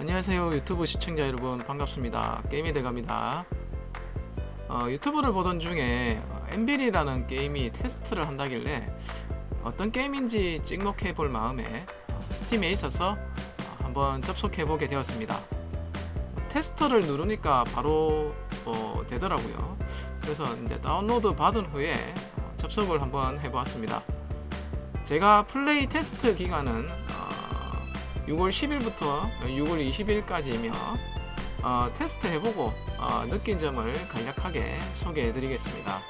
안녕하세요 유튜브 시청자 여러분. 반갑습니다. 게임이 돼갑니다. 어, 유튜브를 보던 중에 엔빌이라는 게임이 테스트를 한다길래 어떤 게임인지 찍먹해 볼 마음에 어, 스팀에 있어서 어, 한번 접속해 보게 되었습니다. 테스터를 누르니까 바로 어, 되더라고요. 그래서 이제 다운로드 받은 후에 어, 접속을 한번 해보았습니다. 제가 플레이 테스트 기간은 어, 6월 10일부터 6월 20일까지이며 어, 테스트 해보고 어, 느낀 점을 간략하게 소개해 드리겠습니다.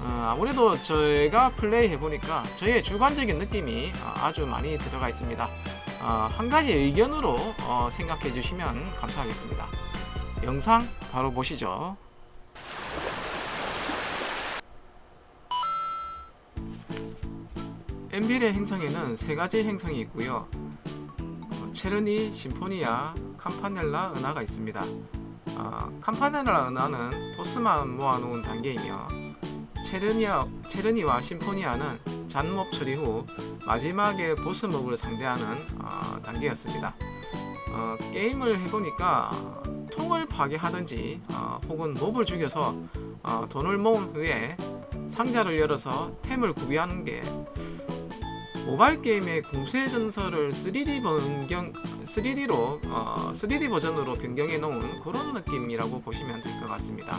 어, 아무래도 저희가 플레이 해보니까 저희의 주관적인 느낌이 어, 아주 많이 들어가 있습니다. 어, 한 가지 의견으로 어, 생각해 주시면 감사하겠습니다. 영상 바로 보시죠. 엔빌의 행성에는 세 가지 행성이 있고요. 어, 체르니, 심포니아, 캄파넬라 은하가 있습니다. 어, 캄파넬라 은하는 보스만 모아놓은 단계이며 체르니아, 체르니와 심포니아는 잔몹 처리 후 마지막에 보스몹을 상대하는 어, 단계였습니다. 어, 게임을 해보니까 어, 통을 파괴하든지 어, 혹은 몹을 죽여서 어, 돈을 모은 후에 상자를 열어서 템을 구비하는 게 모바일 게임의 궁수의 전설을 3D 변경 3D로 어, 3D 버전으로 변경해 놓은 그런 느낌이라고 보시면 될 것 같습니다.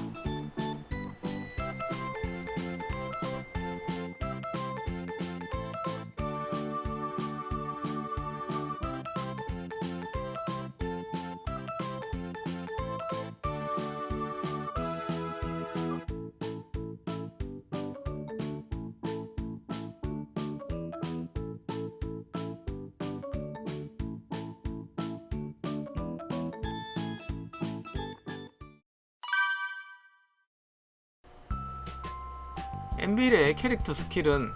엔빌의 캐릭터 스킬은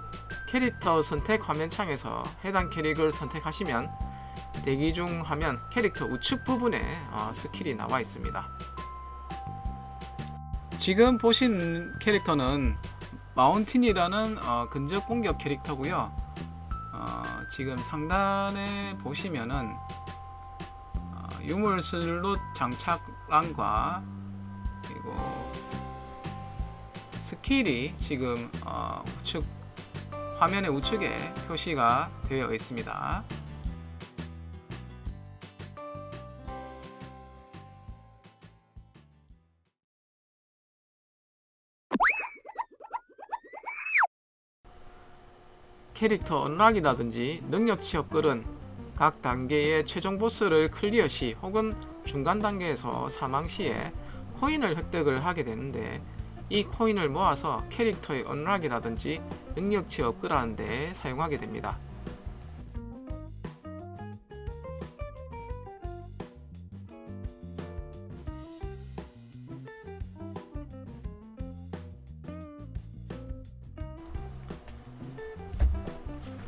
캐릭터 선택 화면 창에서 해당 캐릭을 선택하시면 대기 중 화면 캐릭터 우측 부분에 어, 스킬이 나와 있습니다. 지금 보신 캐릭터는 마운틴이라는 어, 근접 공격 캐릭터고요. 어, 지금 상단에 보시면은 어, 유물 슬롯 장착란과 그리고 스킬이 지금 어, 우측 화면의 우측에 표시가 되어 있습니다. 캐릭터 언락이라든지 능력 취업 글은 각 단계의 최종 보스를 클리어 시 혹은 중간 단계에서 사망 시에 코인을 획득을 하게 되는데 이 코인을 모아서 캐릭터의 언락이라든지 능력치 업그레이드하는 데 사용하게 됩니다.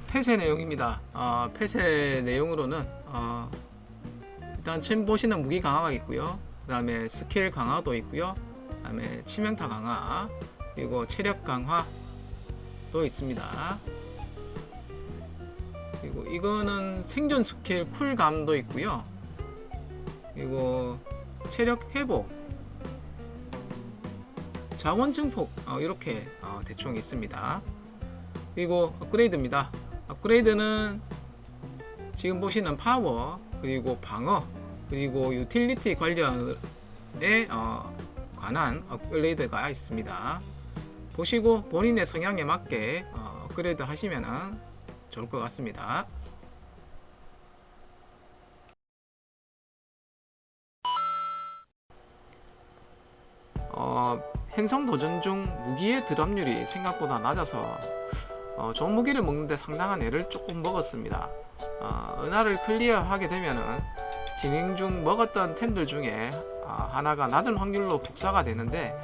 폐쇄 내용입니다. 어, 폐쇄 내용으로는 어, 일단 지금 보시는 무기 강화가 있고요. 그 다음에 스킬 강화도 있고요. 그다음에 치명타 강화 그리고 체력 강화도 있습니다. 그리고 이거는 생존 스킬 쿨감도 있고요. 그리고 체력 회복, 자원 증폭 어, 이렇게 어, 대충 있습니다. 그리고 업그레이드입니다. 업그레이드는 지금 보시는 파워 그리고 방어 그리고 유틸리티 관련에 어, 관한 업그레이드가 있습니다. 보시고 본인의 성향에 맞게 어, 업그레이드 하시면 좋을 것 같습니다. 어, 행성 도전 중 무기의 드랍률이 생각보다 낮아서 어, 좋은 무기를 먹는데 상당한 애를 조금 먹었습니다. 어, 은하를 클리어하게 되면은 진행 중 먹었던 템들 중에 어, 하나가 낮은 확률로 복사가 되는데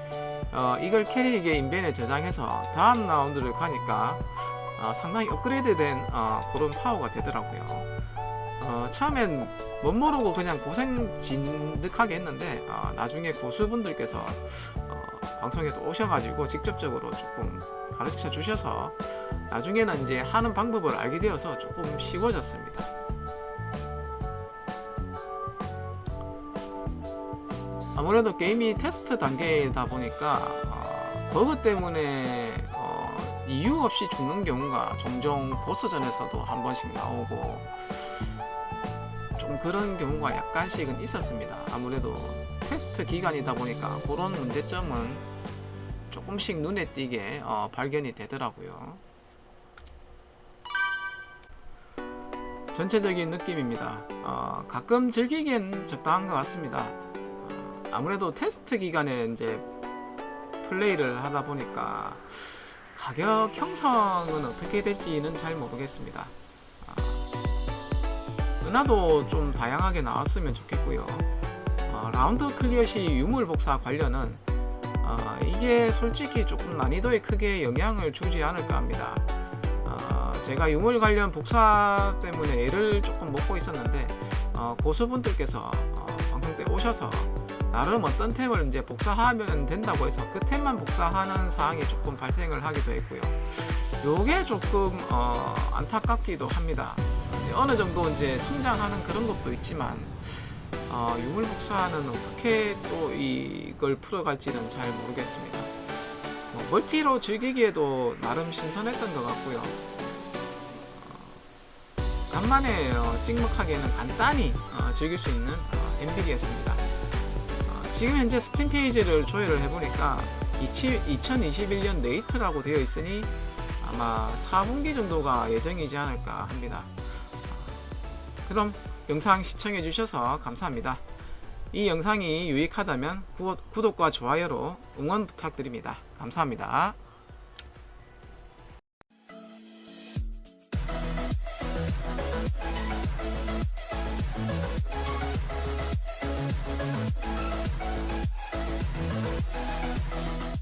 어, 이걸 캐릭의 인벤에 저장해서 다음 라운드를 가니까 어, 상당히 업그레이드된 어, 그런 파워가 되더라고요. 어, 처음엔 못 모르고 그냥 고생 진득하게 했는데 어, 나중에 고수분들께서 어, 방송에 또 오셔가지고 직접적으로 조금 가르쳐 주셔서 나중에는 이제 하는 방법을 알게 되어서 조금 쉬워졌습니다. 아무래도 게임이 테스트 단계이다 보니까 어, 버그 때문에 어, 이유 없이 죽는 경우가 종종 보스전에서도 한 번씩 나오고 좀 그런 경우가 약간씩은 있었습니다. 아무래도 테스트 기간이다 보니까 그런 문제점은 조금씩 눈에 띄게 어, 발견이 되더라고요. 전체적인 느낌입니다. 어, 가끔 즐기기엔 적당한 것 같습니다. 어, 아무래도 테스트 기간에 이제 플레이를 하다 보니까 가격 형성은 어떻게 될지는 잘 모르겠습니다. 어, 은하도 좀 다양하게 나왔으면 좋겠고요. 어, 라운드 클리어 시 유물 복사 관련은 어, 이게 솔직히 조금 난이도에 크게 영향을 주지 않을까 합니다. 어, 제가 유물 관련 복사 때문에 애를 조금 먹고 있었는데 어, 고수분들께서 어, 방송 때 오셔서 나름 어떤 템을 이제 복사하면 된다고 해서 그 템만 복사하는 사항이 조금 발생을 하기도 했고요. 요게 조금 어, 안타깝기도 합니다. 어느 정도 이제 성장하는 그런 것도 있지만 어, 유물 복사는 어떻게 또 이걸 풀어갈지는 잘 모르겠습니다. 뭐, 멀티로 즐기기에도 나름 신선했던 것 같고요. 어, 간만에 어, 찍먹하기에는 간단히 어, 즐길 수 있는 어, 엔비디였습니다. 어, 지금 현재 스팀 페이지를 조회를 해보니까 2021년 네이트라고 되어 있으니 아마 4분기 정도가 예정이지 않을까 합니다. 어, 그럼 영상 시청해 주셔서 감사합니다. 이 영상이 유익하다면 구독과 좋아요로 응원 부탁드립니다. 감사합니다.